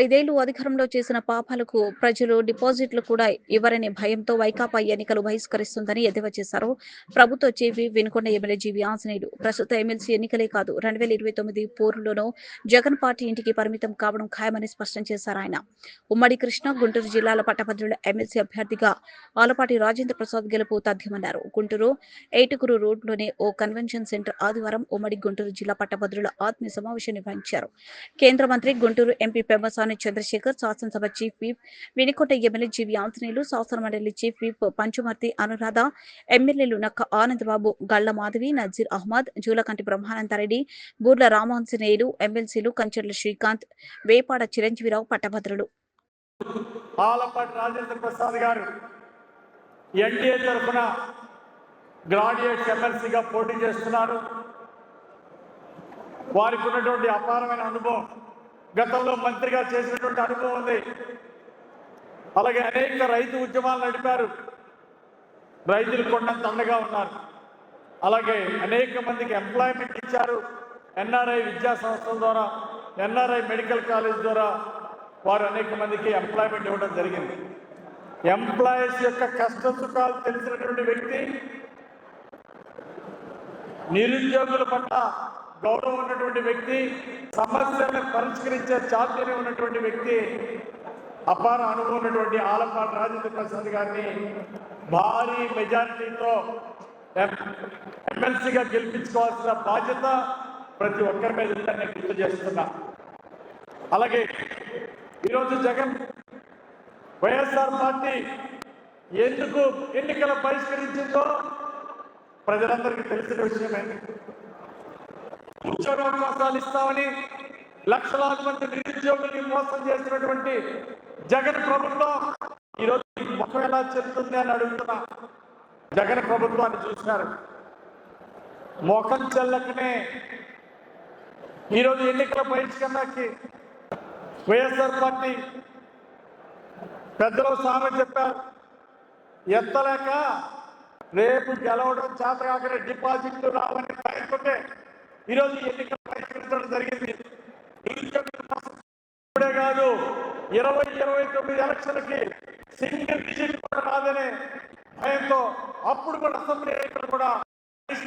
ఐదేళ్ళు అధికారంలో చేసిన పాపాలకు ప్రజలు డిపాజిట్లు కూడా ఇవ్వరని భయంతో వైకాపా ఎన్నికలు బహిష్కరిస్తుందని ఎద్దేవా చేశారు. ప్రభుత్వ చీఫ్ వినుకొండ ఎమ్మెల్యే జీవి ఆంజనేయుడు ప్రస్తుత ఎమ్మెల్సీ ఎన్నికలే కాదు రెండు వేల ఇరవై తొమ్మిది పోరులోనూ జగన్ పార్టీ ఇంటికి పరిమితం కావడం ఖాయమని స్పష్టం చేశారు ఆయన. ఉమ్మడి కృష్ణ గుంటూరు జిల్లాల పట్టభద్రుల ఎమ్మెల్సీ అభ్యర్థిగా ఆలపాటి రాజేంద్ర ప్రసాద్ గెలుపు తథ్యమన్నారు. గుంటూరు ఏటుకురు రోడ్లోని ఓ కన్వెన్షన్ సెంటర్ ఆదివారం ఉమ్మడి గుంటూరు జిల్లా పట్టభద్రుల ఆత్మీయ సమావేశం నిర్వహించారు. కేంద్ర మంత్రి గుంటూరు ఎంపీ పెమ్మసాని చంద్రశేఖర్ శాసనసభ chief whip Vinikota MLA GV Anjaneyulu శాసన మండలి చీఫ్ విప్ పంచుమర్తి అనురాధ ఎమ్మెల్యేలు నక్క ఆనందబాబు గళ్ళ మాధవి నజీర్ అహ్మద్ జూలకంటి బ్రహ్మానందారెడ్డి బూర్ల రామాంజనేయులు ఎమ్మెల్సీలు కంచెర్ల శ్రీకాంత్ వేపాడ చిరంజీవిరావు పట్టభద్రులు. ఆలపాటి రాజేంద్ర ప్రసాద్ గారు ఎన్డీఏ తరఫున గ్రాడ్యుయేట్స్ ఎమ్మెల్సీగా పోటీ చేస్తున్నారు. వారికి ఉన్నటువంటి అపారమైన అనుభవం. గతంలో మంత్రిగా చేసినటువంటి అనుభవం ఉంది. అలాగే అనేక రైతు ఉద్యమాలు నడిపారు. రైతులు కొండంత అండగా ఉన్నారు. అలాగే అనేక మందికి ఎంప్లాయ్మెంట్ ఇచ్చారు. ఎన్ఆర్ఐ విద్యా సంస్థల ద్వారా ఎన్ఆర్ఐ మెడికల్ కాలేజ్ ద్వారా వారు అనేక మందికి ఎంప్లాయ్మెంట్ ఇవ్వడం జరిగింది. ఎంప్లాయీస్ యొక్క కష్ట సుఖాలు తెలిసినటువంటి వ్యక్తి నిరుద్యోగుల పట్ల గౌరవం ఉన్నటువంటి వ్యక్తి సమస్యలను పరిష్కరించే చాతుర్యం ఉన్నటువంటి వ్యక్తి అపార అనుభవం ఉన్నటువంటి ఆలపాటి రాజేంద్ర ప్రసాద్ గారిని భారీ మెజారిటీతో ఎమ్మెల్సీగా గెలిపించుకోవాల్సిన బాధ్యత ప్రతి ఒక్కరి మీద ఉందని నేను గుర్తు చేస్తున్నా. అలాగే ఈరోజు జగన్ వైఎస్ఆర్ పార్టీ ఎందుకు ఎన్నికలు బహిష్కరించిందో ప్రజలందరికీ తెలిసిన విషయమే. ఉద్యోగావకాశాలు ఇస్తామని లక్షలాది మంది నిరుద్యోగుల్ని మోసం చేసినటువంటి జగన్ ప్రభుత్వం ఈరోజు ముఖం ఎలా చెందుతుంది అని అడుగుతున్నా జగన్ ప్రభుత్వాన్ని చూసినారు. ముఖం చెల్లకనే ఈరోజు ఎన్నికల బహిష్కరణకి వైఎస్ఆర్ పార్టీ పెద్దలు సామె చెప్పారు. ఎత్తలేక రేపు గెలవడం చేతకాకనే డిపాజిట్లు రావని భయపడే ఈరోజు ఎన్నికల ప్రకటించడం జరిగింది. ఇప్పుడే కాదు ఇరవై ఇరవై తొమ్మిది ఎలక్షన్కి సింగిల్ డిజిట్ కూడా రాదనే భయంతో అప్పుడు కూడా అసెంబ్లీ